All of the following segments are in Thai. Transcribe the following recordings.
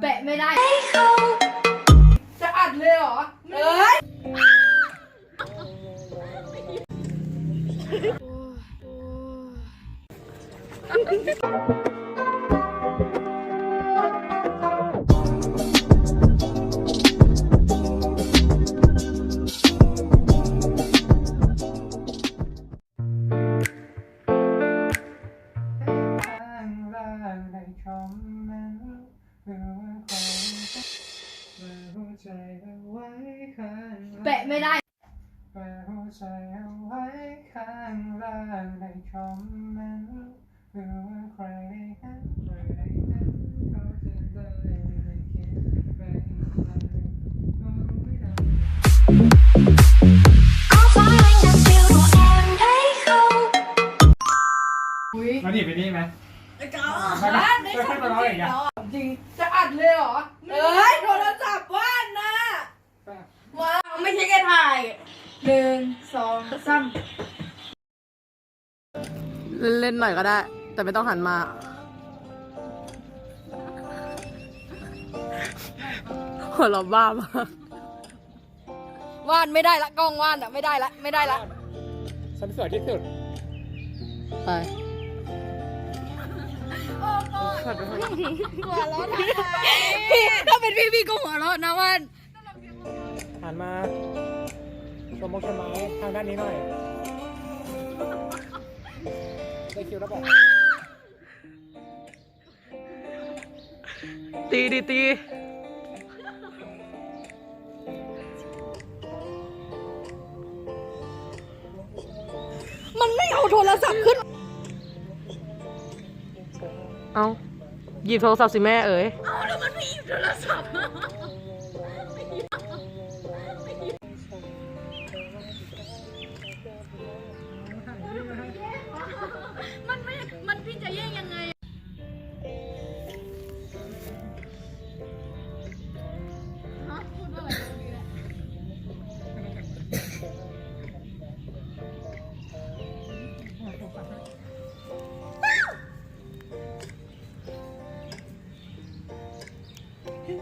แปะไม่ได้ จะอัดเลยเหรอ เอ้ยข้างล่างในคอม ใจเอาไว้ข้างล่างในคอมเมนต์เพื่อว่าใครได้เห็นใครได้เห็นเขาจะได้ไม่คิดไปไกลก็ไม่ได้ có phải anh đang siêu của em thấy không อุ้ยมาดิไปนี่ไหมไอ้ก้าไม่ได้ไม่ได้มาร้องอย่างเงี้ยจริงจะอัดเลยเหรอ เอ้ยโทรศัพท์ว่านนะว้าวไม่ใช่แค่ถ่าย หนึ่งสองสามเล่นๆหน่อยก็ได้ แต่ไม่ต้องหันมา หัวเราะบ้ามากว่านไม่ได้ละกล้องว่านอะไม่ได้ละไม่ได้ละ ฉันสวยที่สุด ไปหัวเราะทำไมพี่ถ้าเป็นพี่พี่ก็หัวเราะนะว่านหันมา ชมมกชมไม้ทางด้านนี้หน่อย ได้คิวแล้วบอก ตีดีตีมันไม่เอาโทรศัพท์ขึ้น เอาหยิบโทรศัพท์สิแม่เอ๋ยมัน ห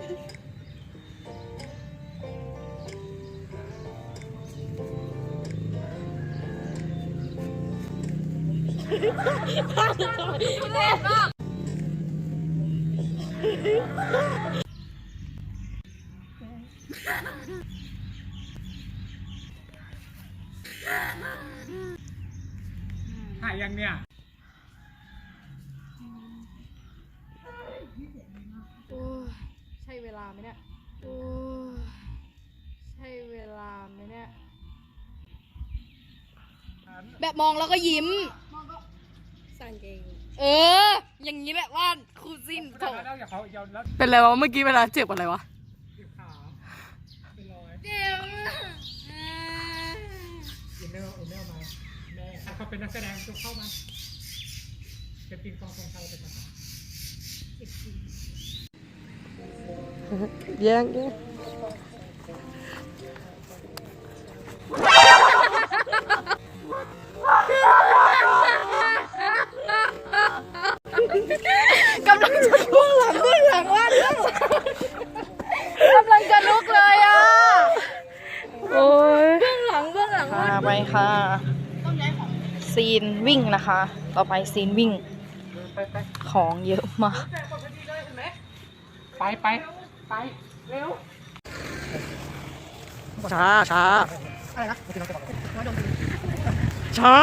ายยัง เนี่ยใช่เวลาไหมเนี่ยโอ้ใช่เวลาไหมเนี่ย แบบมองแล้วก็ยิ้ม สั่นเองเออ อย่างนี้แหละว่านครูซินโถแล้วอย่าเขาอย่าแล้วเป็นไรวะเมื่อกี้เวลาเจ็บอะไรวะสิบขาเป็นร้อยเจ็บอินเนอร์อินเนอร์มาแม่ถ้าเขาเป็นนักแสดงจงเข้ามาเป็นปิงปองทรงไทยเป็นภาษา แย่งแย่งกำลังจะเบื้องหลังเบื้องหลังว่านเบื้องหลังกำลังจะลุกเลยอะ โอ้ยเบื้องหลังเบื้องหลังว่านมาไปค่ะ ซีนวิ่งนะคะ ต่อไปซีนวิ่งไปไปของเยอะมาก ไปไป ไป เร็ว ช้าช้าอะไรนะเมื่อกี้น้องจะบอกอะไรช้า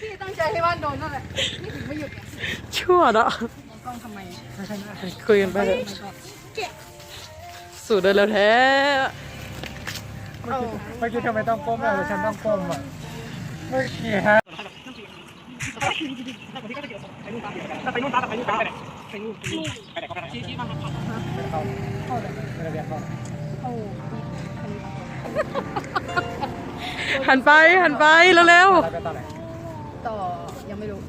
พี่ตั้งใจให้ว่านโดนนั่นแหละนี่ถึงไม่หยุดไงชั่วนะกล้องทำไมไม่ใช่นะคุยกันไปเถอะสู่เดินแล้วแท้เมื่อกี้เมื่อกี้ทำไมต้องก้มอะแต่ฉันต้องก้มอะเมื่อกี้ฮะไปนู่นตาไปนู่นตาไปไหน ไปนู่นไปไหนก็ไปไหนชี้ชี้มาเข้าเข้าเลยไม่ได้เรียนเข้าหันไปหันไปเร็วแล้วไปตอนไหนต่อยังไม่รู้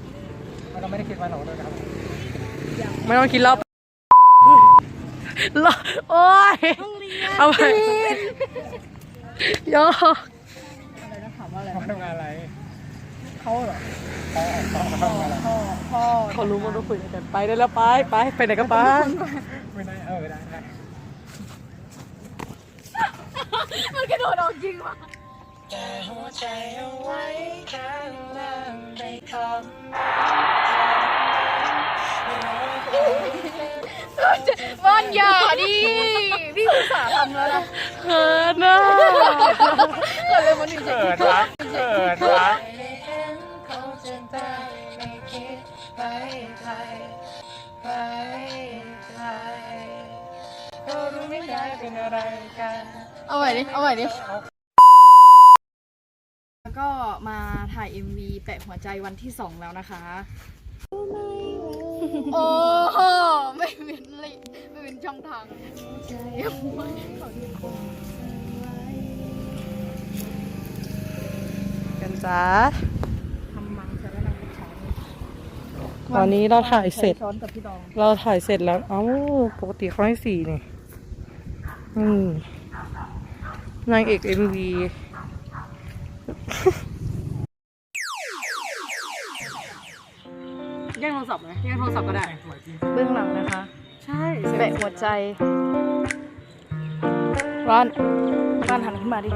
เราไม่ได้คิดไว้หรอกเลยนะครับๆไม่ต้องคิดแล้วรอโอ้ยเอาไปยอเขาทำงานอะไร เขาเหรอพ่อพ่อพ่ออะไรพ่อพ่อเขารู้ว่าเราคุยกันไปได้แล้วไปไปไปไหนก็ไปไม่ได้เออได้ได้มันกระโดดออกจริงว่ะแต่หัวใจเอาไว้ข้างล่างในคำบ้านอย่าดิพี่อุตส่าห์ทำแล้วนะเขินนะเขินเลยมันอยู่เกิดวะเกิดวะเขา เป็นอะไรกัน เอาใหม่ดิ เอาใหม่ดิ แล้วก็มาถ่าย MV แปะหัวใจวันที่สองแล้วนะคะ โอ้โห ไม่เป็นลิไม่เป็นช่องทางใจกันจ้าทำมังเสร็จแล้วนะผู้ชายตอนนี้เราถ่ายเสร็จ ช้อนกับพี่ดอง เราถ่ายเสร็จแล้ว เอ้า ปกติเขาให้สี่นี่ อืมนางเอกเอ็มวีแย่งโทรศัพท์ไหมแย่งโทรศัพท์ก็ได้สวยจริงเบื้องหลังนะคะ ใช่แปะหัวใจร้อนร้อนหันขึ้นมาดิ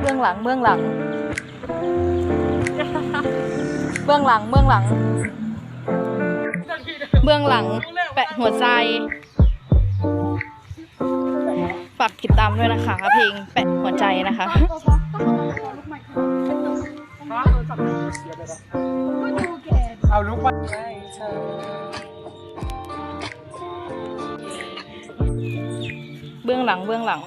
เบื้องหลัง เบื้องหลัง เบื้องหลัง เบื้องหลัง เบื้องหลัง แปะหัวใจฝากติดตามด้วยนะคะ เพลงแปะหัวใจนะคะเอาลุกเบื้องหลังเบื้องหลัง